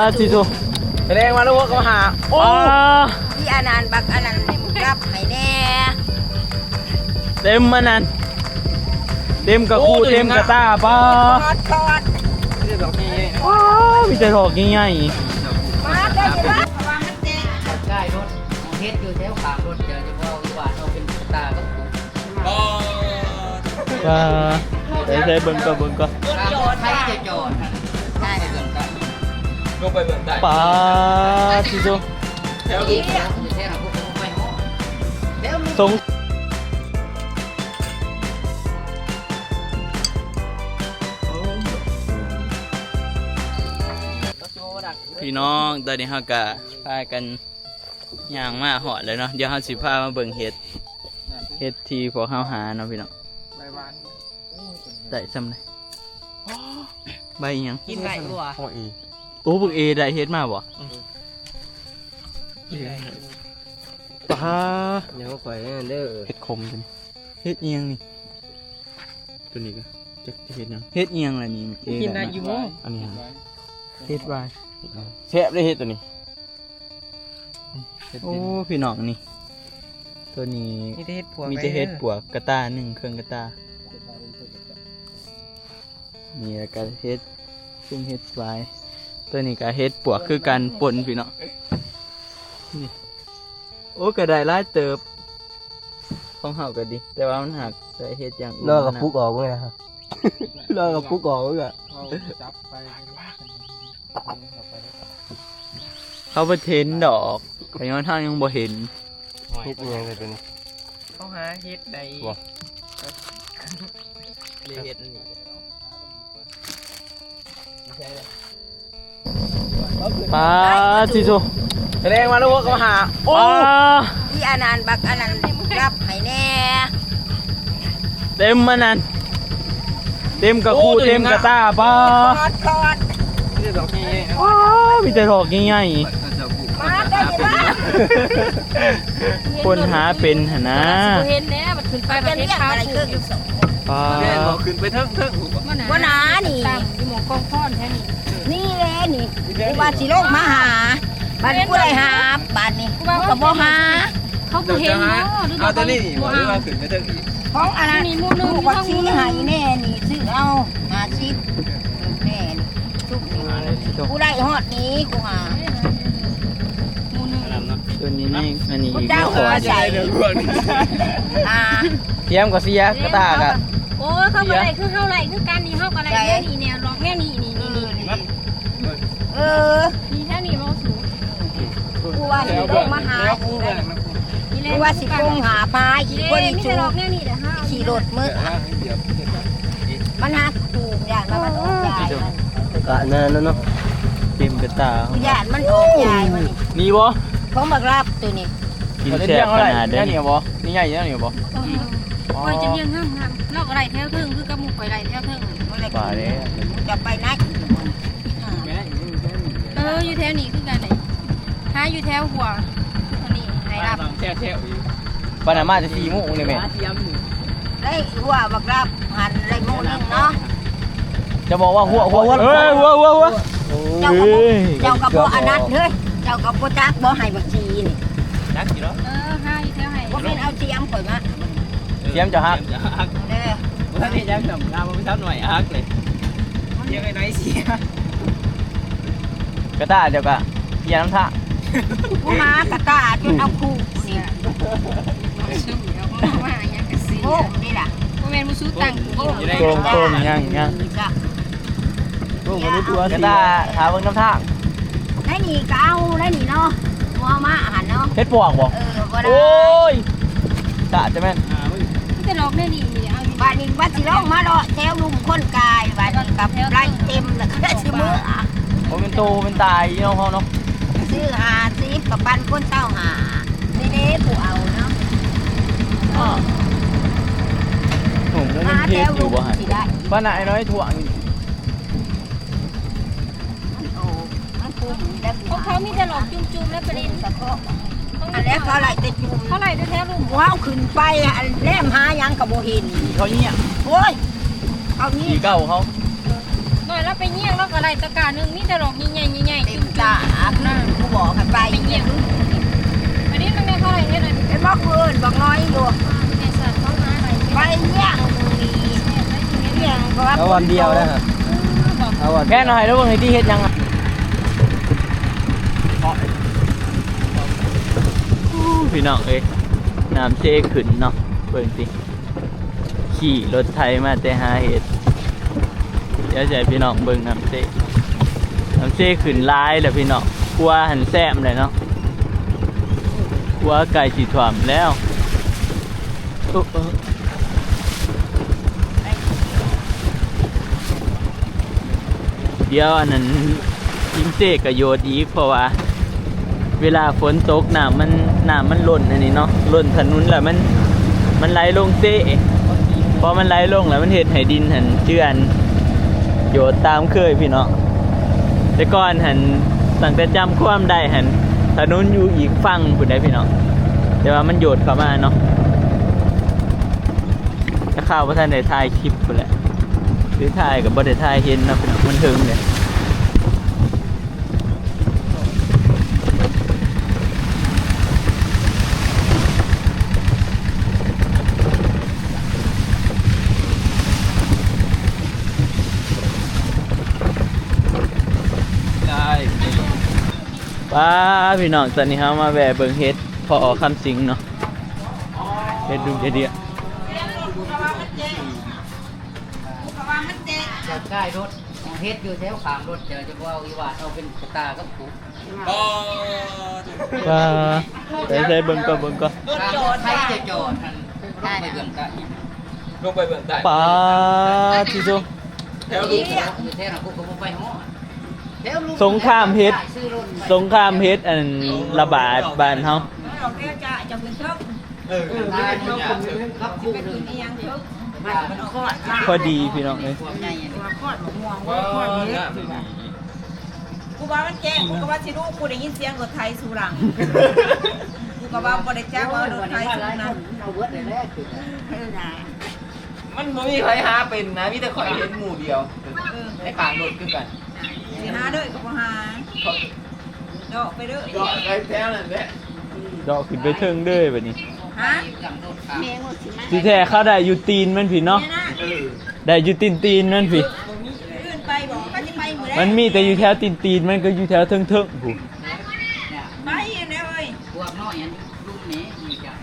อ่าทีโซแสดงมาแล้วว่าเขาหาโอ้อ่าที่อนันต์บักอนันต์รับให้แน่เต็มมานั่นเต็มกับคู่เต็มกับตาป้าทอดทอดนี่ดอกนี้ว้าวมีแต่ดอกง่ายมาได้ไหมวะวางมันเจ๊ใกล้รถเฮ็ดอยู่แถวขางรถเดี๋ยวจะว่าวิวาทเอาเป็นตาก็ถูกๆป้าใส่ใส่เบิ่งก็เบิ่งก็ ลงไปเบิ่งได้ป้าทีโซแถวอีนี้กแล้วจะแท้เราพวกเขาไปห้องแล้วมึงสงพี่น้องตอนนี้เฮาก็พากันย่างมาหอดเลยเนาะเดี๋ยวเฮาสิพามาเบิ่งเห็ดเห็ดที่พวกเฮาหาเนาะพี่น้องใบหวานได้ซ้ำเลยใบหยังกินได้ด้วยโอ้ย โอ้บึกเอได้เฮ็ดมาบ่ปลาเดี๋ยวข่อยเด้อเฮ็ดคมจังเฮ็ดเอียงนี่ตัวนี้ก็จะเฮ็ดหยังเฮ็ดเอียงล่ะนี่เอกินได้อยู่อันนี้เฮ็ดไว้แซ่บได้เฮ็ดตัวนี้โอ้พี่น้องนี่ ตัวนี้มีแต่เฮ็ดผัวมีแต่เฮ็ดปวกกระตาหนึ่งเครื่องกระตานี่แล้วก็เฮ็ดซุ่มเฮ็ดไว้ ตัวนี้ก็เฮ็ดปวกคือกันปนพี่น้องนี่โอ้ก็ได้หลายเติบ ของเฮาก็ดี แต่ว่ามันหักใส่เฮ็ดอย่างอื่นรอกับนะ ปุกออกเลยครับรอกับปุกออกเลยอะเขาไปเทนดอกแต่ย้อนทางยังบ่เห็น เฮ็ดยังไงตัวนี้เขาหาเฮ็ดได้บ่เฮ็ดนี่ ปลาจิโซแสดงมาแล้วว่าเขาหาโอ้ปลาที่อนันต์บักอนันต์รับให้แน่เต็มมานั่นเต็มกับคู่เต็มกับตาปลาทอดทอดนี่ดอกนี้ว้าวมีแต่ดอกง่ายมาได้ไหมวะๆคนหาเป็นหนนะเห็นแน่มันขึ้นไปไปปจะระเทศเรียกข้าวอะไรถูเครื่อกงอยู่สองปลาแม่บอกขึ้นไปเทิงเทิงว่าหนาว่าหนานี่ ตามอยู่หมองกองพ่อนแค่นี้ นี่แหละนี่กูว่าสิโลกมาหาบ้านกูได้หาบ้านนี้กูก็บ่หาเขาบ่เห็นเนาะหรือเอาว่าตัวนี้บ่หรือว่าเอาขึ้นไปเทิงอีกของอันนั้นนี่หมู่หนึ่งกูว่าชี้ให้แน่นี่ซื้อเอาหาซิปแน่นี่ทุกนี่กูได้ฮอดนี้กูหาหมู่หนึ่งตัวนี้นี่อันนี้กูอีกเจ้าไม่ขก็อว่าใส่หาเทียมกับเสียกระตากะโอ้ยเขาบ่ได้คือเฮาไหลคือกันนี่เฮาก็ไหลแค่นี้เนี่ยลองแค่นี้นี่นี่นี่ เออนี่แค่นี้บ่สูงกูว่าสิลงมาหากูแหละกูว่าสิลงหาพายอีกคนอีมีจูงขี่รถมืดมันหักถูกอย่างมันมันออกยายมันกะนานแล้วเนาะเต็มกับตากูยานมันออกยายมันนี่นี่บ่เขาบักรับตัวนี้กินแซ่บขนาดนี่นี้นี่บ่นี่ใหญ่นี่บ่คอยจะเลี้ยงห้ามห้ามเราก็ไหลแถวเทิงคือกับหมู่ข่อยไหลแถวเทิงปลาเด้จะไปนัก อออยู่แถวนี้คือกันไหนหาอยู่แถวหัวอันนี้ให้รับแท้แท้ปานามาจะสี่โมงเลยแม่ได้หัวบักรับหันไรโมนึงเนาะจะบอกว่าหัวหัวหัวเฮ้ยวัววัววัวเจ้ากับเฮ้ยเจ้ากับโบอนัดเฮ้ยเจ้ากับโบจักบ่ให้บักชีนี่นักกี่แล้วเออหาอยู่แถวให้บ่เป็นเอาเสียมข่อยมาเทียมจะฮักเด้อท่านนี่จะทำงานมาไม่ทันหน่อยฮักเลยเทียมไอ้น้อยเสีย กระตาเดี๋ยวกะเทียมน้ำท่ากูมากระตาจนเอาคู่นี่ซึ่งเดี๋ยวเขาว่าอย่างกะสิโอ้นี่ล่ะบ่แม่นบ่สู้ตังค์กินโกงโกงย่างย่างจ้ะกระตาถามเบิ่งน้ำท่าได้นี่ก็เอาได้นี่เนาะบ่เอามาอาหารเนาะเฮ็ดปวกบ่เออบ่ได้โอ้ยกะจะแม่นมันจะหลอกแน่นี่นี่เอาอยู่บ้านนี้ว่าสิลองมาเลาะแถวลุมคนกายบ้านนี้กับไร่เต็มแล้วก็ได้ซื้อมือ อะโอ้เป็นโตเป็นตายน้องเขาเนาะซื้อหาซิบกับปันคนเศร้าหานี่เด้ผู้เอาเนาะผมก็มามันเทแถศวอลุยู่มบ่หันสิได้ป้าน่ะไอ้น้อยถ่วงมันโอ้มันคุ้มได้พวกเขามีแต่หลอกจุ่มๆและประเด็นสะโพกอันแรกเขาไหลแต่จุ่มเท่าไหร่ด้วยแถวลุมว้าวขึ้นไปอันแนมหายังกับโบเห็นเขาเงี้ยโอ้ยเอานี้สีเก่าเขาหน่อย แล้วไปเงี้ยงแล้วก็ไรตะการนึงมีแต่ดอกใหญ่ๆใหญ่ๆเต็มตาน่ะกูบอกกันไปไปเงี้ยงอันนี้มันไม่เท่าไหร่เท่านั้นไอ้บอกเพื่อนบอกน้อยอยู่ไอ้งี้องไปเงี้ยงเอาวันเดียวนะครับเอาวันแค่หน่อยแล้วบางทีที่เห็ดยังพี่น้องเอ้ยน้ำเชขึ้นเนาะเบิ่งสิขี่รถไทยมาแต่หาเห็ด เดี๋ยวจะให้พี่น้องเบิ่งน้ำเซน้ำเซขึ้นลายแล้วพี่น้องกลัวหันแซมเลยเนาะกลัวไก่สีถ่วมแล้วเออเดี๋ยวอันนั้นยิงเซกับโยดอีกเพราะว่า เวลาฝนตกน้ำมันน้ำมันหล่นอันนี้เนาะหล่นถนนแล้วมันมันไหลลงเซพอมันไหลลงแล้วมันเห็ดให้ดินหันเจือน โยดตามเคยพี่เนาะแต่ก่อนหันตั้งแต่จำความได้หันถนนอยู่อีกฝั่งคุณได้พี่เนาะแต่ว่ามันโยดเข้ามาเนาะถ้าข้าวว่าท่านได้ถ่ายคลิปไปแหละหรือถ่ายกับบ่ได้ถ่ายเห็นนะพี่เนาะมันถึงเลย ได้ ป้าพี่น้องตอนนี้เฮามาแวะเบิ่งเฮ็ดพอคำสิงเนาะเฮ็ดดูเดี๋ยวจะใกล้รถเฮ็ดอยู่แถวข้างรถเดี๋ยวจะว่าวิวาทเอาเป็นตากับผูป้าใส่ใส่เบิ่งก็เบิ่งก็การรถไทยจะจอดนั่นได้ไปเบิ่งกะอีกลงไปเบื้องใต้ป้าที่สุแถวลูกอยู่แถวนั้นกูก็บ่ไปฮอด สงครามเฮ็ดซื้อรถไปสงครามเฮ็ดอันระบาดบ้านเฮาเราเรียกจะจะเป็นเทิกเออได้ลูกครับคู่หนึงเป็นยังเทิกมันมันคอดพอดีพี่น้องเอ้ยความใหญ่อันนี้ว่าคอดม่วงว้าว่าคอดวนี้งามกูว่ามันแจ้งกูก็ว่าสิรู้กูได้ยินเสียงรถไทยสู่หลังกูก็ว่าบ่ได้จ้าว่ารถไทยสู่นั้นเอาเบิดได้แล้วคือเออนะมันบ่มีใครหาเป็นนะมีแต่ข่อยเห็นหมู่เดียวเออในข้างรถคือกันสิหาเด้อก็ บ่หาดอกไปเด้อก็ไอ้แถวนั่นแหละดอกขึ้นไปเทิงเด้อบัดนี้ฮะอย่างรถข้างแม่งสิมาสิแท้เข้าได้อยู่ตีนมันพี่เนาะเนี่ยนะเออได้อยู่ตีนตีนมันพี่อื่นไปบอกก็จะไปมื้อใดมันมีแต่อยู่แถวตีนตีนมันก็อยู่แถวเทิงเทิงผู้เนี่ยไปอันนี้เอ้ยพวกน้อยอันรุ่นนี้มีใหญ่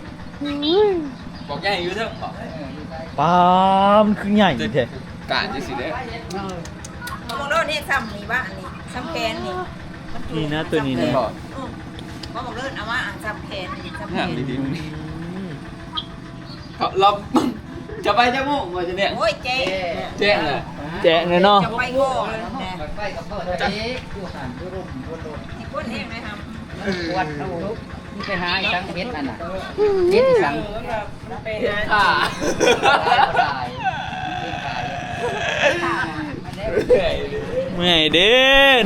บอกใหญ่อยู่เถอะบอกเอออยู่ใกล้ปามนคือใหญ่แท้การจังสิเด้มองโดนนี่ซ้ำนี่บ้านนี่ ซ้ำแขนนี่มัถูกนี่นะตัวนี้ตนะลอดอืมบ่บอกเลิศเอาว่าอ่านซ้ำแขนนี่ซ้ำแขงามนดีๆมึงเขาเราจะไปจะมุ่งว่าจะเนี่ยโอ้ยเจ๊แจ้งเลยแจกเลยเนาะจะไปโง่เลยแหมไปกับพ่อเจ๊อยู่หันอยู่รุ่มอยู่รุ่มที่คนเองไหมครับปวดเอาลูกนี่ไปหาไอ้สังเฮ็ดนั่นน่ะเฮ็ดสังอ่าตายตายตายเมื่อยเด้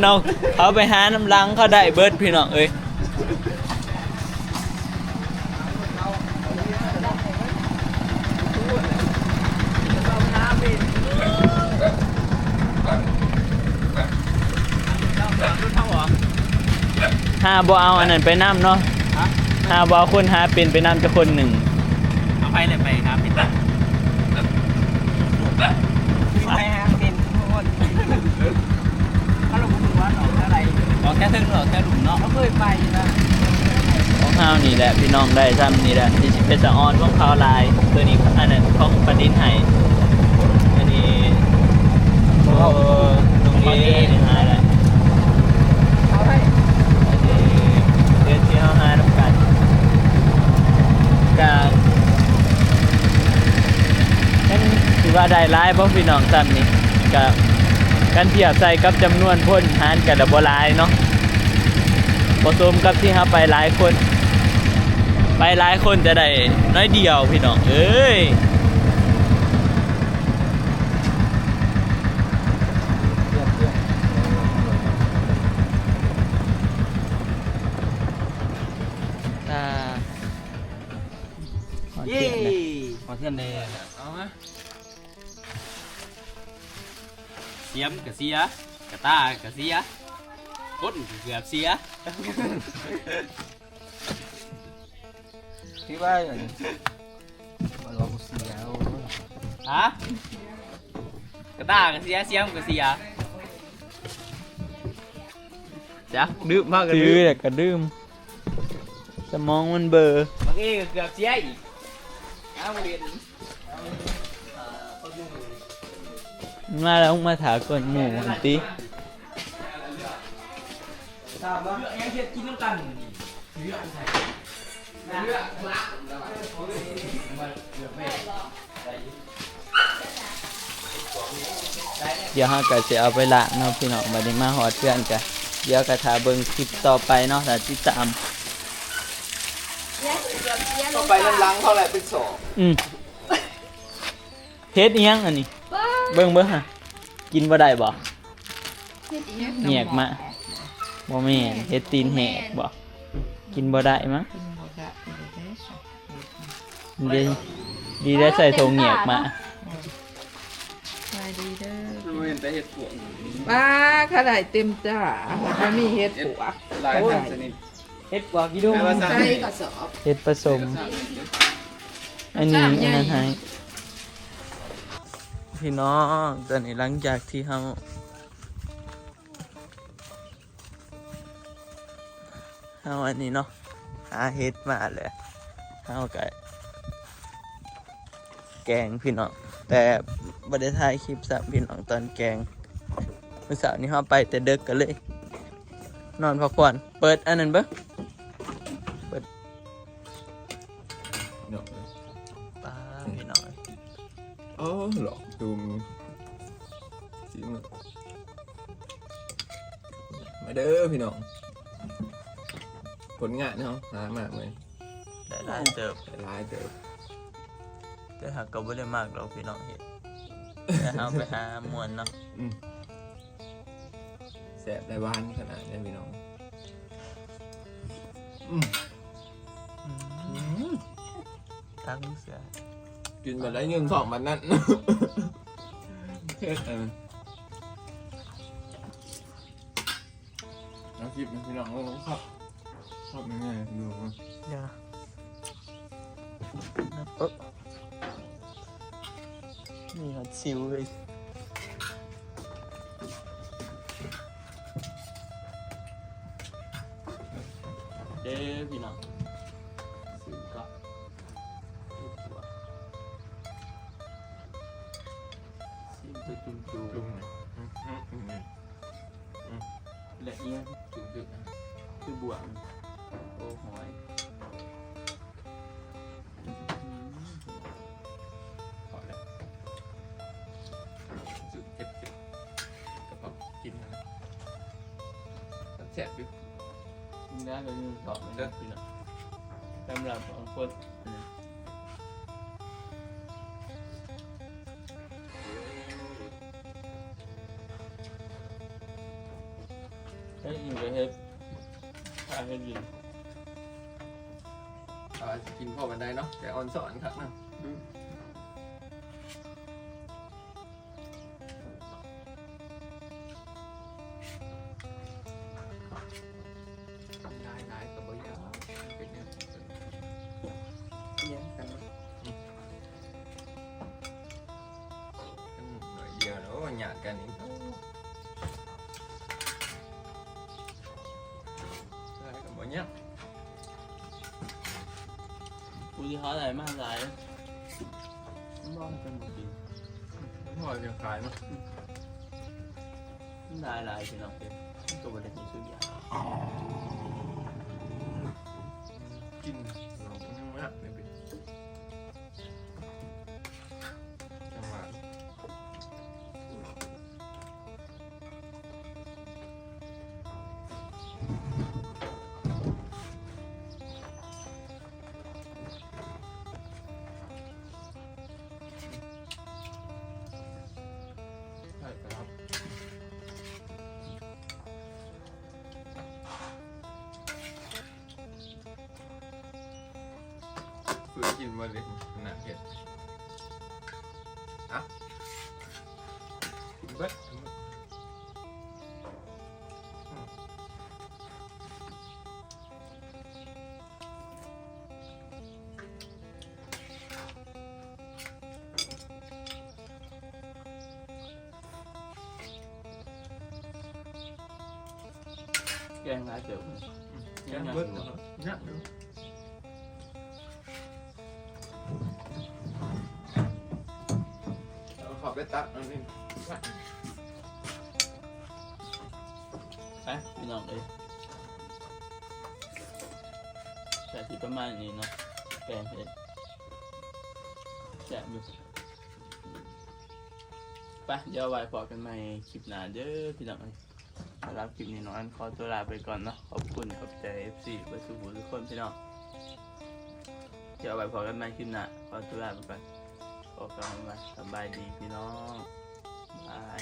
น้องเขาไปหาน้ำลังเขาได้เบิดพี่น้องเอ้ยหาบ่เอาอันนั้นไปน้ำเนาะหาบ่เอาคนหาเป็นไปน้ำจะคนหนึ่งเอาไปเลยไปครับพี่ตั้ง ไปหาเป็นโคตรเขาลงมือว่าหนองอะไร ออกแค่ถึงหรอกแค่หลุมเนาะเขาเคยไปนะของข้าวนี่แหละพี่น้องได้ซ้ำนี่แหละที่สิเป็นสะออนของข้าวลายตัวนี้อันนั้นของปลาดินไห้อันนี้โอ้ตรงนี้นี่หายแล้วอันนี้เดือนที่เขาหาน้ำกันกาฉันถือว่าได้ร้ายเพราะพี่น้องซ้ำนี่กับการเทียบใส่กับจำนวนพ่นหารกับดับเบิลายเนาะ ผสมกับที่เขาไปหลายคน ไปหลายคนจะได้น้อยเดียวพี่น้องเอ้ยขอเทียนนะขอเทียนเลยเอามาเสียมกับเสียกระตากับเสีย ก้นก็เกือบเสียโอเคที่ว่ามันลองเสียวฮะกระตากระเสียเสียมกระเสียจ้ะดื้อมากกระซื้ดื้ออแต่กระดื่มสมองมันเบลอร์บางเอ้ก็เกือบเสียอีกอ้าวเรียนมาแล้วมาถากนหมูหัน ติถามว่ายังเฮ็ดกินน้ำกันนี่เดี๋ยวเฮาก็สิเอาไปละเนาะพี่น้องบัดนี้มาฮอดเพื่อนกันเดี๋ยวก็ถ้าเบิ่งคลิปต่อไปเนาะถ้าติดตามต่อไปน้ำล้างเท่าไหร่เป็นสองอืมเฮ็ดอีหยังอันนี้ เบิ่งเบิ่งฮะกินบ่ได้บ่แหยกมา บ่แม่นเฮ็ดตีนแหกบ่กินบ่ได้มั้งดีดีได้ใส่ทงแหยกมาสวัสดีเด้อมันเป็นแต่เห็ดปวกป้าขนาดเต็มจ้าแล้วก็มีเฮ็ดปวกหลายพันชนิดเห็ดปวกกี่ดวงใส่กระสอบเฮ็ดผสม อันนี้อันนั้นให้พี่น้องตอนนี้หลังจากที่เฮา เฮาอันนี้เนาะหาเฮ็ดมาเลยเฮาก็แกงพี่น้อง แต่บ่ได้ถ่ายคลิปสับพี่น้องตอนแกงเมื่อเช้านี้เฮาไปแต่เดึกกันเลย นอนพักผ่อนเปิดอันนั้นเบิ่งเปิดป้าพี่น้องอ๋อหรอดูมือสีมือมาเด้อพี่น้อง ผลงานเนาะหามากเลยได้หลายเติบหลายเติบแต่หากก็บ่ได้มากหรอกพี่น้องเห็นแต่เฮาไปหามวนเนาะอืมแสบได้หวานขนาดนี้พี่น้องอืมทั้งเสือกินมาได้เงินสองมันนั่นเฮ็ดอันนั้นเอาคลิปนะพี่น้องลงครับ ชอบง่ายๆดูมั้ยเดี๋ยวเอ๊ะนี่ฮอตซิวเลยเด้อพี่น้ องซิวก็ดูตัวซิวตัวจุ่มจุ่ลุงมหน่อยอืมอืมอืมลยดจุ๊บจุ๊บนะคืองโอ้หอยพอแล้วจุ๊บเจ็บเจ็บกระเพาะกินนะแสบอยู่ได้เป็นสองนะพี่น้องสำหรับบางคนนะเฮ้ยอยู่กับเฮ็ดถ้าเฮ็ดยู่ อ่าจะกินพ่อบันไดเนาะแต่ออนสอนครับเนาะได้ได้กับบริยาเป็นเนี่ยเนี่ยกันเนาะกันหน่อยเดียวแล้วหยาดกันอีกได้กับบริยากู ที่เขาใส่มากหลายบ้องเป็นหมดกินพ่อจะขายเนาะหลายห คือกินมาเลยหนักเผ็ดอ่ะเบิดแกงหลายเติบเลยแกงเบิดเนาะ นนี้ไปพี่น้องเอ้ยแต่ที่ประมาณนี้เนาะแกงเห็ดแซ่บอยู่ไปเดี๋ยวไว้พอกันใหม่คลิปหน้าเด้อพี่น้องเอ้ยสำหรับคลิปนี้น้องอันขอตัวลาไปก่อนเนาะขอบคุณขอบใจ FC เพื่อสู้ทุกคนพี่น้องเดี๋ยวไว้พอกันใหม่คลิปหน้าขอตัวลาไปก่อน ขอกำลังใจสบายดีพี่น้องบาย